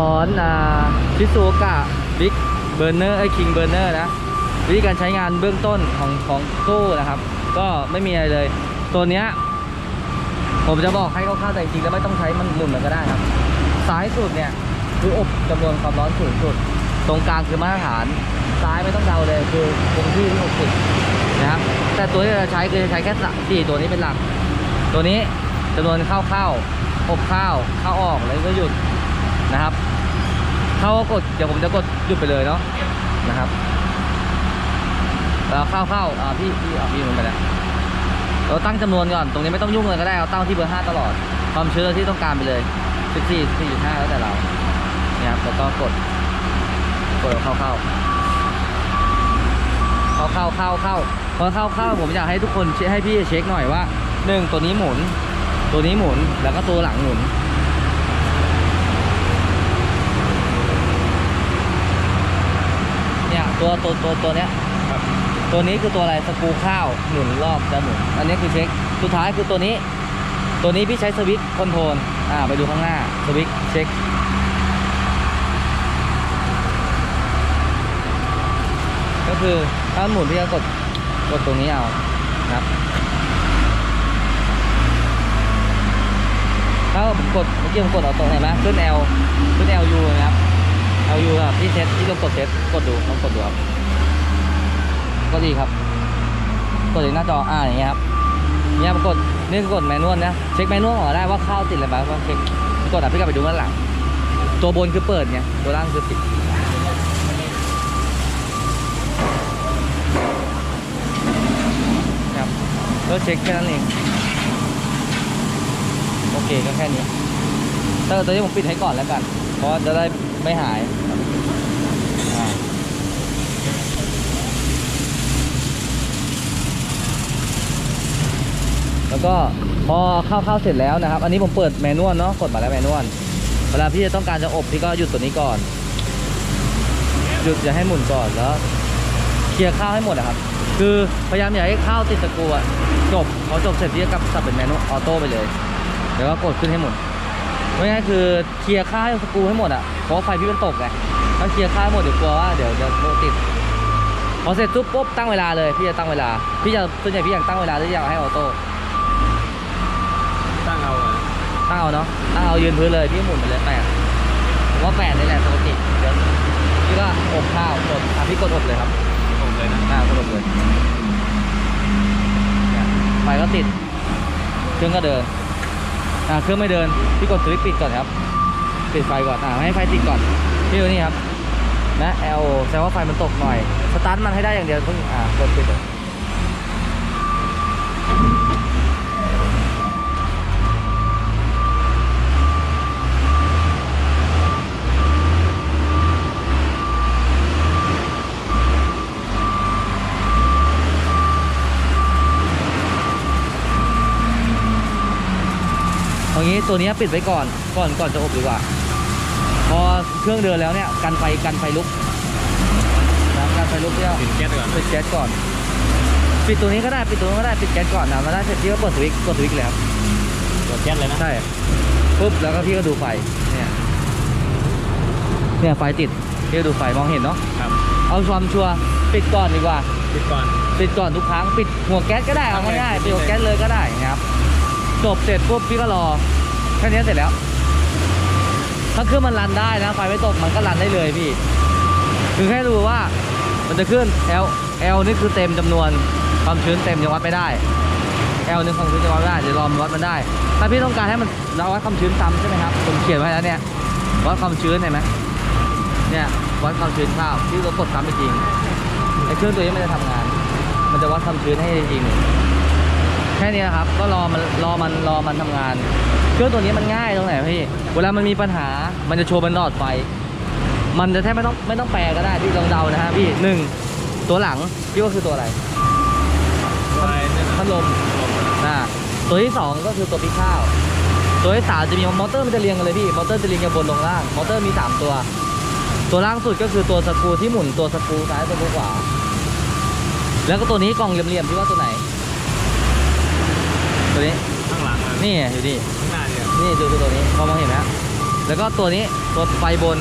อนาชิซูกะบิ๊กเบอร์เนอร์ไอ้คิงเบอร์เนอร์นะวิธีการใช้งานเบื้องต้นของของตู้นะครับ ก็ไม่มีอะไรเลย ตัวเนี้ยผมจะบอกให้คร่าวๆแต่จริงๆแล้วไม่ต้องใช้มันหมุนมันก็ได้ครับซ้ายสุดเนี่ยคืออบจำนวนความร้อนสูงสุด ตรงกลางคือมาตรฐานซ้ายไม่ต้องเดาเลยคือคงที่ที่60นะครับแต่ตัวที่เราใช้คือใช้แค่สี่ตัวนี้เป็นหลัก ตัวนี้จำนวนเข้าเข้าอบข้าวเข้าออกแล้วก็หยุดนะครับ เข้าก็กดเดี๋ยวผมจะกดหยุดไปเลยเนาะนะครับแล้วเข้าเข้าอ่าพี่พี่เอาพี่มันไปแล้วเราตั้งจำนวนก่อน ตรงนี้ไม่ต้องยุ่งเลยก็ได้เอาตั้งที่เบอร์ห้าตลอด ความชื้นที่ต้องการไปเลย14 4.5แล้วแต่เราเนี่ยครับแล้วก็กดกดเข้าเข้าเข้าเข้าเข้าเข้าพอเข้าเข้าผมอยากให้ทุกคนเช็คให้พี่เช็คหน่อยว่าหนึ่งตัวนี้หมุน ตัวนี้หมุนแล้วก็ตัวหลังหมุน เนี่ย ตัวตัวตัวตัวเนี้ยครับตัวนี้คือตัวอะไรสกรูข้าวหมุนรอบจะหมุนอันนี้คือเช็คสุดท้ายคือตัวนี้ ตัวนี้พี่ใช้สวิตช์คอนโทรลอ่าไปดูข้างหน้าสวิตช์เช็คก็คือถ้าหมุนพี่ก็กดกดตรงนี้เอานะครับถ้าผมกดเมื่อกี้ผมกดเอาตรงไหนไหมขึ้น L ขึ้น LU นะครับ LU ครับพี่เซตพี่ลองกดเซตกดดูลองกดดูครับก็ดีครับ กดที่หน้าจออ่าอย่างเงี้ยครับเนี่ยผมกดนี่กดแมนนวลนะเช็คแมนนวลออกได้ว่าเข้าติดอะไรบ้างว่าเช็คกดอะพี่กลับไปดูด้านหลัง ตัวบนคือเปิดไงตัวล่างคือปิดครับก็เช็คแค่นั้นเองโอเคก็แค่นี้แต่ตอนนี้ผมปิดให้ก่อนแล้วกัน เพราะจะได้ ไม่หายแล้วก็พอเข้าเข้าเสร็จแล้วนะครับ อันนี้ผมเปิดแมนนวลเนาะกดมาแล้วแมนนวลเวลาพี่จะต้องการจะอบพี่ก็หยุดตัวนี้ก่อน หยุดอย่าให้หมุนก่อนแล้วเคลียร์ข้าวให้หมดอะครับ คือพยายามอย่าให้ข้าวติดตะกัวอะจบพอจบเสร็จพี่ก็กลับสับเป็นแมนนวลออโต้ไปเลย แล้วก็กดขึ้นให้หมด ไม่งั้นคือเคลียร์ข้าวให้สกรูให้หมดอะเพราะว่าไฟพี่มันตกไงถ้าเคลียร์ข้าวให้หมดเดี๋ยวกลัวว่าเดี๋ยวจะโมติดพอเสร็จปุ๊บปุ๊บตั้งเวลาเลยพี่จะตั้งเวลาพี่จะส่วนใหญ่พี่อยากตั้งเวลาหรืออยากให้ออโต้ตั้งเอาอะตั้งเอาเนาะตั้งเอายืนพื้นเลยพี่หมุนไปเลยแปดผมว่าแปดนี่แหละปกติเดี๋ยวพี่ก็อบข้าวกดอะพี่กดอบเลยครับผมเลยนะหน้ากดอบเลยเนี่ยไฟก็ติดเครื่องก็เดิน อ่าเครื่องไม่เดินพี่กดสวิตช์ปิดก่อนครับปิดไฟก่อนอ่าให้ไฟติดก่อนพี่ดูนี่ครับนะ L แสดงว่าไฟมันตกหน่อยสตาร์ทมันให้ได้อย่างเดียวเพิ่งอ่ากดปิดเลยเอางี้ ตัวเนี้ยปิดไว้ก่อนก่อนก่อนจะอบดีกว่า พอเครื่องเดินแล้วเนี่ยกันไฟกันไฟลุกนะกันไฟลุกเที่ยวปิดแก๊สก่อนปิดแก๊สก่อน ปิดตัวนี้ก็ได้ปิดตัวนี้นก็ได้ปิดแก๊สก่อนนะมาได้เสร็จพี่ก็เปิดสวิตช์กดสวิตช์เลยครับกดแก๊สเลยนะใช่ปุ๊บแล้วก็พี่ก็ดูไฟเนี่ยเนี่ยไฟติดพี่ก็ดูไฟมองเห็นเนาะครับเอาความชัวร์ปิดก่อนดีกว่าปิดก่อนปิดก่อนทุกครั้งปิดหัวแก๊สก็ได้เอาง่ายๆปิดหัวแก๊สเลยก็ได้นะครับจบเสร็จปุ๊บพี่ก็รอ แค่นี้เสร็จแล้วถ้าเครื่องมันรันได้นะไฟไม่ตกมันก็รันได้เลยพี่ คือแค่ดูว่ามันจะขึ้น L L นี่คือเต็มจำนวนความชื้นเต็มยังวัดไม่ได้ L นี่ความชื้นยังวัดไม่ได้เดี๋ยวรอมวัดมันได้ ถ้าพี่ต้องการให้มันเราวัดความชื้นซ้ำใช่ไหมครับผมเขียนไว้แล้วเนี่ยวัดความชื้นเห็นไหมเนี่ยวัดความชื้นข้าวพี่ก็กดซ้ำอีกทีไอ้เครื่องตัวนี้มันจะทำงาน มันจะวัดความชื้นให้จริงแค่นี้ครับก็รอมันรอมันรอมันทำงาน รื่องตัวนี้มันง่ายตรงไหนพี่เวลามันมีปัญหามันจะโชว์เป็นหลอดไฟ มันจะแทบไม่ต้องไม่ต้องแปลก็ได้พี่ลองเดานะฮะพี่หนึ่งตัวหลังพี่ว่าคือตัวอะไรไฟเนี่ยนะพัดลมนะตัวที่สองก็คือตัวพี่ข้าวตัวที่สามจะมีมอเตอร์มันจะเรียงกันเลยพี่มอเตอร์จะเรียงกันบนลงล่างมอเตอร์มีสามตัว ตัวล่างสุดก็คือตัวสกรูที่หมุนตัวสกรูซ้ายสกรูขวา แล้วก็ตัวนี้กล่องเหลี่ยมๆพี่ว่าตัวไหน ตัวนี้ข้างหลังอะนี่อยู่นี่ข้างห น้าเนี่ยนี่ดูดูตัวนี้พอมองเห็นไหมฮะแล้วก็ตัวนี้ตัวไฟบน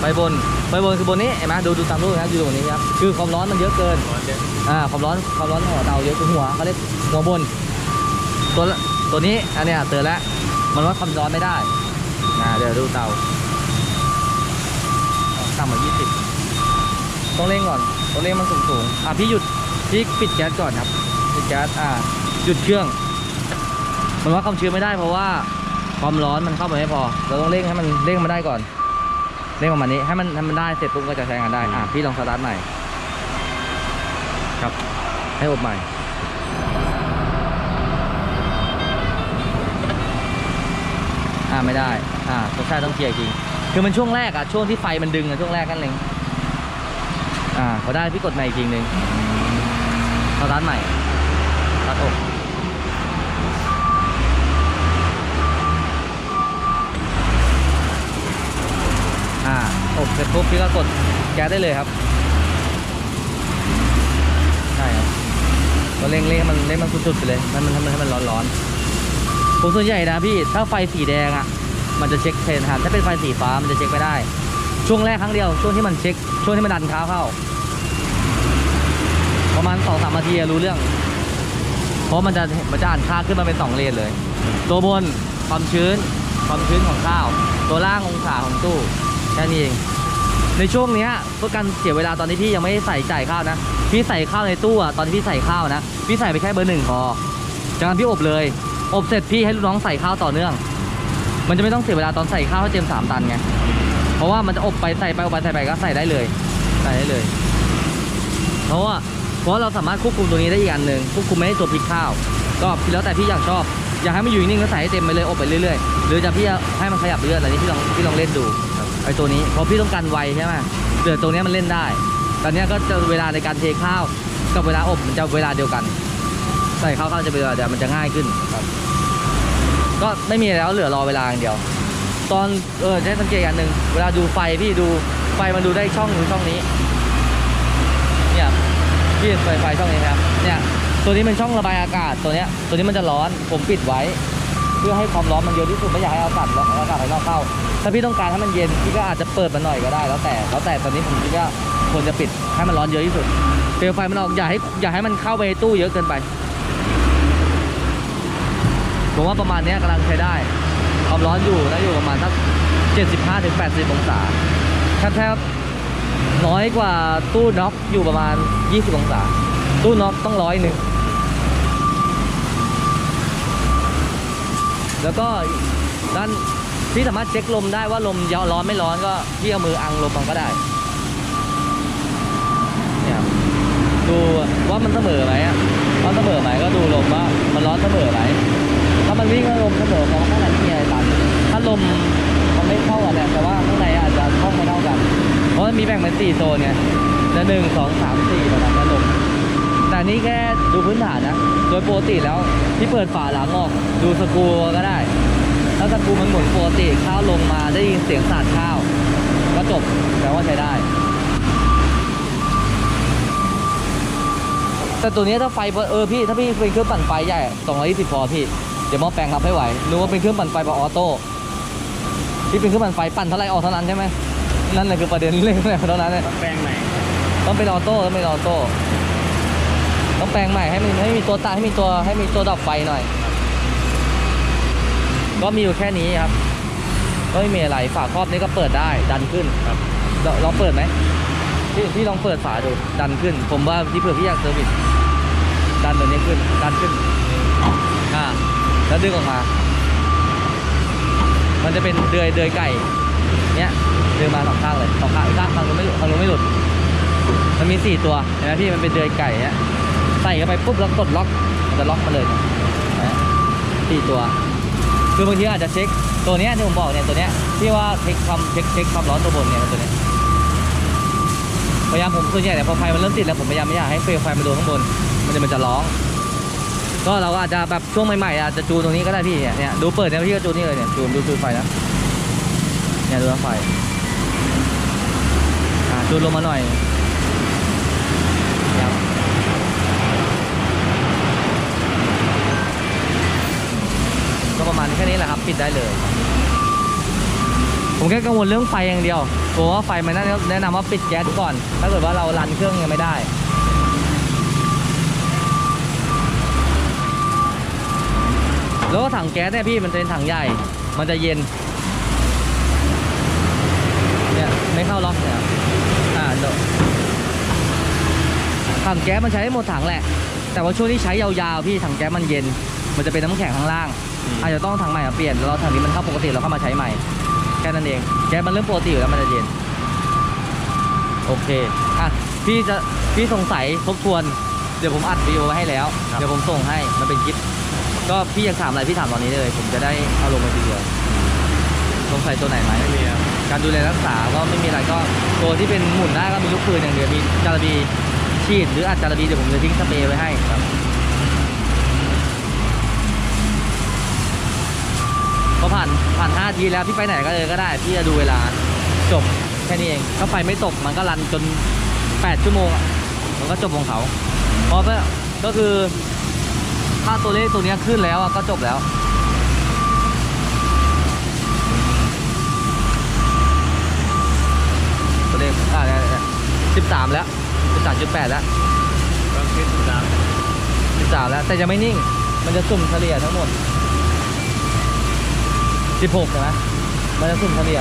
ไฟบนไฟบนคือบนนี้เห็นไหมดูดูตามรูปนะครับอยู่ตรงนี้ครับคือความร้อนมันเยอะเกินร้อนเยอะอ่าความร้อนความร้อนของเตาเยอะคือหัวเขาเรียกหัวบน ตัวละตัวนี้อันเนี้ยเตือนแล้วมันวัดความร้อนไม่ได้อ่าเดี๋ยวดูเตาต่ำกว่า20ต้องเร่งก่อนต้องเร่งมันสูงสูงๆอะพี่หยุดพี่ปิดแก๊สก่อนครับปิดแก๊สอ่าหยุดเครื่อง มันวัดความชื้นไม่ได้เพราะว่า ความร้อนมันเข้าไปไม่พอ เราต้องเร่งให้มันเร่งมันได้ก่อน เร่งประมาณนี้ให้มันให้มันได้เสร็จปุ๊บก็จะใช้งานได้ อะพี่ลองสตาร์ทใหม่ ครับ ให้อบใหม่ อ่าไม่ได้ อ่าต้องใช่ต้องเคลียร์อีกทีคือมันช่วงแรกอะช่วงที่ไฟมันดึงอะช่วงแรกนั่นเองอ่าพอได้พี่กดใหม่อีกทีหนึ่งสตาร์ทใหม่สตาร์ทอบ อบเสร็จปุ๊บพี่ก็กดแก๊สได้เลยครับใช่ครับก็เร่งเร่งให้มันเร่งมันสุดๆไปเลยให้มันให้มันให้มันร้อนๆผมส่วนใหญ่นะพี่ถ้าไฟสีแดงอะ มันจะเช็คเทรนทันถ้าเป็นไฟสีฟ้ามันจะเช็คไม่ได้ ช่วงแรกครั้งเดียวช่วงที่มันเช็คช่วงที่มันดันเท้าเข้า ประมาณสองสามนาทีรู้เรื่อง เพราะมันจะมันจะอ่านค่าขึ้นมาเป็นสองเลนเลย ตัวบนความชื้นความชื้นของข้าว ตัวล่างองศาของตู้ แค่นี้เอง ในช่วงเนี้ยเพื่อการเสียเวลาตอนที่พี่ยังไม่ใส่จ่ายข้าวนะ พี่ใส่ข้าวในตู้อะตอนที่พี่ใส่ข้าวนะ พี่ใส่ไปแค่เบอร์หนึ่งพอจากนั้นพี่อบเลย อบเสร็จพี่ให้ลูกน้องใส่ข้าวต่อเนื่อง มันจะไม่ต้องเสียเวลาตอนใส่ข้าวให้เต็มสามตันไง เพราะว่ามันจะอบไปใส่ไปอบไปใส่ไปก็ใส่ได้เลย ใส่ได้เลย เพราะว่าเพราะเราสามารถควบคุมตัวนี้ได้อีกอันหนึ่งควบคุมไม่ให้ตัวพริกข้าว ก็แล้วแต่พี่อยากชอบ อยากให้มันอยู่นิ่งก็ใส่ให้เต็มไปเลยอบไปเรื่อยๆ หรือจะพี่ให้มันขยับเรื่อยๆอะไรนี้พี่ลองพี่ลองเล่นดู ไอ้ตัวนี้เพราะพี่ต้องการไวใช่ไหมเดี๋ยวตัวนี้มันเล่นได้ ตอนนี้ก็จะเวลาในการเทข้าวกับเวลาอบมันจะเวลาเดียวกัน ใส่ข้าวข้าวจะเวลาเดียวมันจะง่ายขึ้นครับ ก็ไม่มีแล้วเหลือรอเวลาอย่างเดียว ตอนเออใช้สังเกตอย่างหนึ่งเวลาดูไฟพี่ดูไฟมันดูได้ช่องหรือช่องนี้เนี่ยพี่เห็นไฟไฟช่องนี้ครับเนี่ยตัวนี้เป็นช่องระบายอากาศตัวเนี้ยตัวนี้มันจะร้อนผมปิดไว้ เพื่อให้ความร้อนมันเยอะที่สุดไม่อยากให้อากาศร้อนอากาศภายนอกเข้า ถ้าพี่ต้องการให้มันเย็นพี่ก็อาจจะเปิดมันหน่อยก็ได้ แล้วแต่แล้วแต่ตอนนี้ผมคิดว่าควรจะปิดให้มันร้อนเยอะที่สุดเปลวไฟมันออกอย่าให้อย่าให้มันเข้าไปในตู้เยอะเกินไปผมว่าประมาณนี้กำลังใช้ได้ความร้อนอยู่นะอยู่ประมาณสัก75-80 องศาแทบแทบน้อยกว่าตู้น็อกอยู่ประมาณ 20 องศา ตู้น็อกต้องร้อยหนึ่ง แล้วก็ด้านพี่สามารถเช็คลมได้ว่าลมยาวร้อนไม่ร้อนก็พี่เอามืออังลมมันก็ได้เนี่ยดูว่ามันเสมอไหมอะว่าเสมอไหมก็ดูลมว่ามันร้อนเสมอไหมถ้ามันวิ่งก็ลมเสมอเพราะข้างในไม่มีอะไรตันถ้าลมมันไม่เข้ากันแต่ว่าข้างในอาจจะช่องไม่เท่ากัน เพราะมันมีแบ่งเป็นสี่โซนเนี่ยจะหนึ่งสองสามสี่ประมาณนั้นลม นี่แค่ดูพื้นฐานนะ โดยปกติแล้วที่เปิดฝาหลังออกดูสกรูก็ได้ ถ้าสกรูมันหมุนปกติข้าวลงมาได้ยินเสียงสาดข้าว ก็จบแปลว่าใช้ได้ แต่ตัวนี้ถ้าไฟเออพี่ถ้าพี่เป็นเครื่องปั่นไฟใหญ่220พอพี่ เดี๋ยวหมอแปลงรับให้ไหวหรือว่าเป็นเครื่องปั่นไฟแบบออโต้ที่เป็นเครื่องปั่นไฟปั่นเท่าไรออกเท่านั้นใช่ไหมนั่นแหละคือประเด็นเรื่องอะไรเท่านั้นเลยต้องแป้งไหนต้องเป็นออโต้ต้องเป็นออโต้ ต้องแปลงใหม่ให้มันให้มีตัวตาให้มีตัวให้มีตัวดับไฟหน่อย ก็มีอยู่แค่นี้ครับก็ไม่มีอะไรฝาครอบนี้ก็เปิดได้ดันขึ้นครับลองเปิดไหมพี่พี่ลองเปิดฝาดูดันขึ้น ผมว่าที่เผื่อพี่อยากเซอร์วิสดันตัวนี้ขึ้นดันขึ้นอ่าแล้วดึงออกมา มันจะเป็นเดือยเดือยไก่ เนี้ยดึงมาสองข้างเลยสองข้างอีกข้างข้างนู้นไม่หลุดข้างนู้นไม่หลุด มันมีสี่ตัวเห็นไหมพี่มันเป็นเดือยไก่เนี้ย ใส่เข้าไปปุ๊บแล้วกดล็อกจะล็อกมาเลยนะสี่ตัว คือบางทีอาจจะเช็คตัวนี้ที่ผมบอกเนี่ยตัวนี้ที่ว่าเช็คความเช็คเช็คความร้อนตัวบนเนี่ยตัวนี้พยายามผมส่วนใหญ่เนี่พอไฟมันเริ่มติดแล้วผมพยายามไม่อยากให้เฟลไฟมันโดนข้างบน มันจะมันจะร้อง ก็เราก็อาจจะแบบช่วงใหม่ๆอาจจะจูนตรงนี้ก็ได้พี่เนี่ยเนี่ยดูเปิดเนี่ยพี่ก็จูนนี่เลยเนี่ยจูนดูจูนไฟนะเนี่ยดูไฟอ่าจูนลงมาหน่อยครับก็ ปิดได้เลย ผมแค่กังวลเรื่องไฟอย่างเดียวกลัวว่าไฟมันน่าจะแนะนำว่าปิดแก๊สก่อน ถ้าเกิดว่าเรารันเครื่องยังไม่ได้แล้วถังแก๊สเนี่ยพี่มันเป็นถังใหญ่ มันจะเย็น เนี่ยไม่เข้าล็อกเนี่ย อ่าเดี๋ยวถังแก๊สมันใช้ได้หมดถังแหละ แต่ว่าช่วงที่ใช้ยาวๆพี่ถังแก๊สมันเย็น มันจะเป็นน้ำแข็งข้างล่าง อาจจะต้องถังใหม่มาเปลี่ยนแล้วถังนี้มันเข้าปกติเราเข้ามาใช้ใหม่แค่นั้นเองแก๊สมันเริ่มปกติอยู่แล้วมันจะเย็นโอเคอะพี่จะพี่สงสัยทบทวน เดี๋ยวผมอัดวิดีโอไว้ให้แล้วครับเดี๋ยวผมส่งให้มันเป็นคลิปก็พี่อยากถามอะไรพี่ถามตอนนี้ได้เลย ผมจะได้เอาลงมาทีเดียวสงสัยตัวไหนไหมไม่มีครับการดูแลรักษาก็ไม่มีอะไรก็ตัวที่เป็นหมุนได้ก็มีลูกปืนอย่างเดียวมีจาระบีฉีดหรืออัดจาระบีเดี๋ยวผมจะทิ้งสเปรย์ไว้ให้ครับ พอผ่านผ่าน5ทีแล้วพี่ไปไหนก็เลยก็ได้พี่จะดูเวลาจบแค่นี้เองถ้าไฟไม่ตกมันก็รันจน 8 ชั่วโมงอะมันก็จบของเขาเพราะว่าก็คือถ้าตัวเลขตัวเนี้ยขึ้นแล้วอะก็จบแล้วตัวเลขอ่าสิบสามแล้วสิบสามจุดแปดแล้วก็ขึ้นตามสิบสามแล้วแต่ยังไม่นิ่ง มันจะสุ่มเฉลี่ยทั้งหมด สิบหกใช่ไหมมันจะสุ่มเฉลี่ย